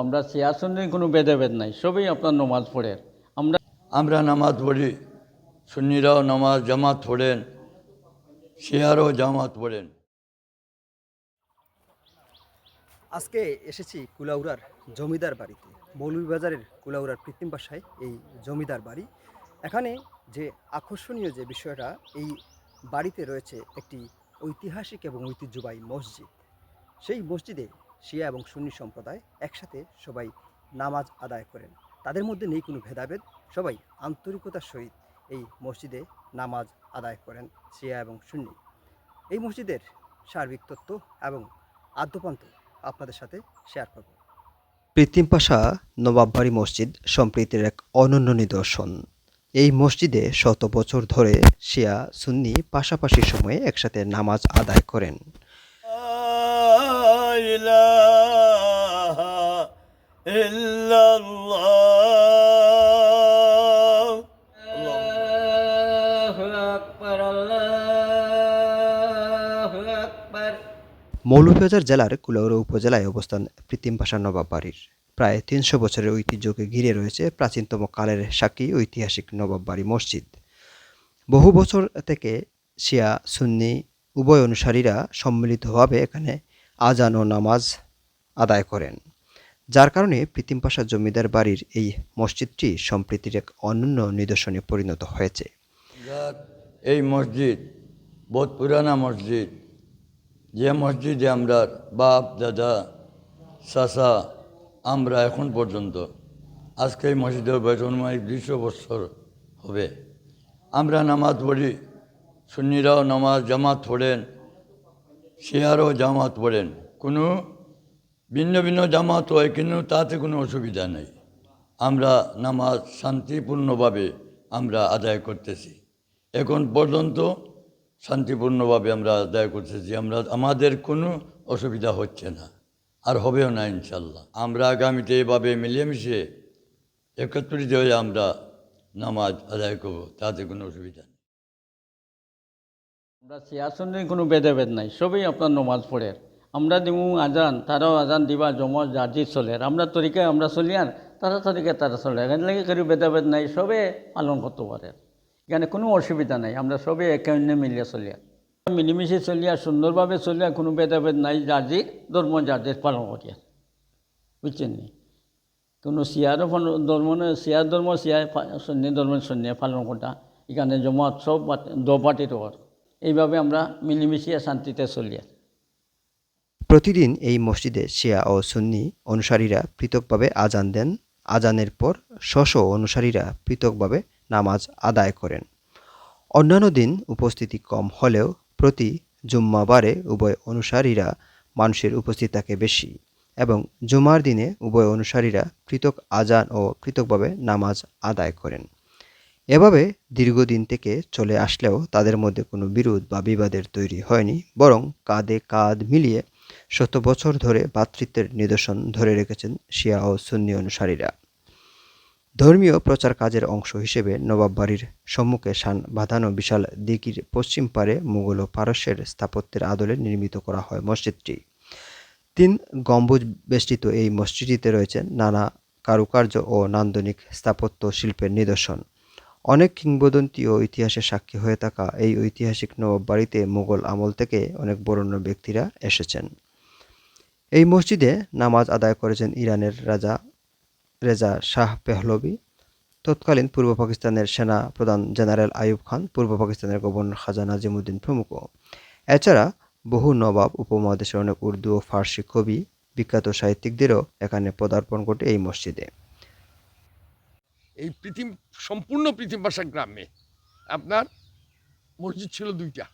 আমরা সিয়াসনে কোনো ভেদাভেদ নাই সবই আপনার নমাজ পড়ে আমরা আমরা নামাজ পড়ি সুন্নিরাও নামাজ জামাত পড়েন শিয়ারও জামাত পড়েন। আজকে এসেছি কুলাউড়ার জমিদার বাড়িতে মৌলভীবাজারের কুলাউড়ার কৃত্রিম বাসায় এই জমিদার বাড়ি। এখানে যে আকর্ষণীয় যে বিষয়টা এই বাড়িতে রয়েছে একটি ঐতিহাসিক এবং ঐতিহ্যবাহী মসজিদ। সেই মসজিদে শিয়া এবং সুন্নি সম্প্রদায় একসাথে সবাই নামাজ আদায় করেন। তাদের মধ্যে নেই কোনো ভেদাভেদ, সবাই আন্তরিকতার সহিত এই মসজিদে নামাজ আদায় করেন শিয়া এবং সুন্নি। এই মসজিদের সার্বিক তত্ত্ব এবং আদ্যপান্ত আপনাদের সাথে শেয়ার করব। কৃত্রিম পাশা নবাববাড়ি মসজিদ সম্প্রীতির এক অনন্য নিদর্শন। এই মসজিদে শত বছর ধরে শিয়া সুন্নি পাশাপাশি সময়ে একসাথে নামাজ আদায় করেন। আকবর আল্লাহ আকবর। মৌলভীবাজার জেলার কুলাউড়া উপজেলায় অবস্থান কৃত্রিম ভাষা নবাব বাড়ির। প্রায় তিনশো বছরের ঐতিহ্যকে ঘিরে রয়েছে প্রাচীনতম কালের সাক্ষী ঐতিহাসিক নবাব বাড়ি মসজিদ। বহু বছর থেকে শিয়া সুন্নি উভয় অনুসারীরা সম্মিলিতভাবে এখানে আজান ও নামাজ আদায় করেন। যার কারণে প্রীতিম পাশা জমিদার বাড়ির এই মসজিদটি সম্প্রীতির এক অনন্য নিদর্শনে পরিণত হয়েছে। এই মসজিদ, বহুত পুরানা মসজিদ। যে মসজিদে আমরা বাপ, দাদা, চাচা, আমরা এখন পর্যন্ত আজকে এই মসজিদের বয়স অনুমানিক দুইশো বছর হবে। আমরা নামাজ পড়ি, সুন্নিরাও নামাজ, জামাত পড়েন। শিয়ারও জামাত পড়েন কোনো ভিন্ন ভিন্ন জামাত হয়, কিন্তু তাতে কোনো অসুবিধা নেই। আমরা নামাজ শান্তিপূর্ণভাবে আমরা আদায় করতেছি। এখন পর্যন্ত শান্তিপূর্ণভাবে আমরা আদায় করতেছি। আমরা, আমাদের কোনো অসুবিধা হচ্ছে না, আর হবেও না ইনশাল্লাহ আমরা আগামীতে এভাবে মিলেমিশে একত্রিত হয়ে আমরা নামাজ আদায় করব, তাতে কোনো অসুবিধা নেই। আমরা সিয়াসনে কোনো ভেদাভেদ নাই, সবই আপনার নমাজ পড়ে। আমরা দিমু আজান, তারাও আজান দিবা, জমজ, জার্জি চলে। আমরা তরিকায় আমরা চলি আর তারা তরিকায় তারা চলে। এখানে লাগে কোনো ভেদাভেদ নাই, সবে পালন করতে পারে। এখানে কোনো অসুবিধা নাই, আমরা সবে একে অন্য মিলিয়ে চলি আর। মিলিমিশে চলিয়া সুন্দরভাবে চলিয়া কোনো ভেদাভেদ নাই, জার্জি, ধর্ম জার্জি পালন করি আর। বুঝছেন নি? কোনো সিয়ারও ধর্ম সিয়ার ধর্ম, সিয়ার সন্নি ধর্ম সন্নি পালন করা এখানে জমাত সব দোপাটির ওর এইভাবে আমরা মিলিমিশিয়া শান্তিতে চলি প্রতিদিন এই মসজিদে শিয়া ও সুন্নি অনুসারীরা পৃথকভাবে আজান দেন। আজানের পর শশ অনুসারীরা পৃথকভাবে নামাজ আদায় করেন। অন্যান্য দিন উপস্থিতি কম হলেও প্রতি জুম্মাবারে উভয় অনুসারীরা মানুষের উপস্থিতি থাকে বেশি এবং জুমার দিনে উভয় অনুসারীরা পৃথক আজান ও পৃথকভাবে নামাজ আদায় করেন। এভাবে দীর্ঘদিন থেকে চলে আসলেও তাদের মধ্যে কোনো বিরোধ বা বিবাদের তৈরি হয়নি, বরং কাঁধে কাঁধ মিলিয়ে শত বছর ধরে ভ্রাতৃত্বের নিদর্শন ধরে রেখেছেন শিয়া ও সুন্নি অনুসারীরা। ধর্মীয় প্রচার কাজের অংশ হিসেবে নবাব বাড়ির সম্মুখে শান বাঁধানো বিশাল দিঘির পশ্চিম পারে মুঘল ও পারস্যের স্থাপত্যের আদলে নির্মিত করা হয় মসজিদটি। তিন গম্বুজ বেষ্টিত এই মসজিদটিতে রয়েছে নানা কারুকার্য ও নান্দনিক স্থাপত্য শিল্পের নিদর্শন। অনেক কিংবদন্তি ও ইতিহাসের সাক্ষী হয়ে থাকা এই ঐতিহাসিক নবাব বাড়িতে মুঘল আমল থেকে অনেক বরেণ্য ব্যক্তিরা এসেছেন। এই মসজিদে নামাজ আদায় করেছেন ইরানের রাজা রেজা শাহ পেহলবি তৎকালীন পূর্ব পাকিস্তানের সেনা প্রধান জেনারেল আইয়ুব খান, পূর্ব পাকিস্তানের গভর্নর খাজা নাজিমুদ্দিন প্রমুখ। এছাড়া বহু নবাব উপমহাদেশের অনেক উর্দু ও ফার্সি কবি, বিখ্যাত সাহিত্যিকদেরও এখানে পদার্পণ ঘটে এই মসজিদে। এই পৃথিবী, সম্পূর্ণ পৃথিবী ভাষা গ্রামে। আপনার মসজিদ ছিল দুইটা।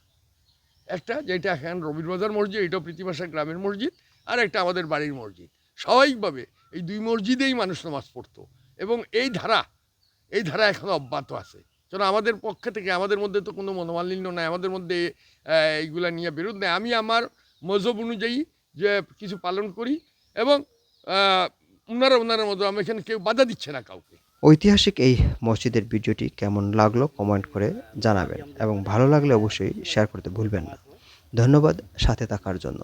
একটা যেটা এখন রবীন্দ্রবাজার মসজিদ এটাও পৃথিবী ভাষা গ্রামের মসজিদ, আর একটা আমাদের বাড়ির মসজিদ। স্বাভাবিকভাবে এই দুই মসজিদেই মানুষ নামাজ পড়তো। এবং এই ধারা এই ধারা এখনও অব্যাহত আছে। কারণ আমাদের পক্ষ থেকে, আমাদের মধ্যে তো কোনো মনোমালিন্য নাই, আমাদের মধ্যে এইগুলা নিয়ে বিরোধ নেই। আমি আমার মজহব অনুযায়ী যে কিছু পালন করি এবং ওনারা ওনারা মতো আমি এখানে কেউ বাধা দিচ্ছে না কাউকে। ঐতিহাসিক এই মসজিদের ভিডিওটি কেমন লাগল কমেন্ট করে জানাবেন এবং ভালো লাগলে অবশ্যই শেয়ার করতে ভুলবেন না। ধন্যবাদ সাথে থাকার জন্য।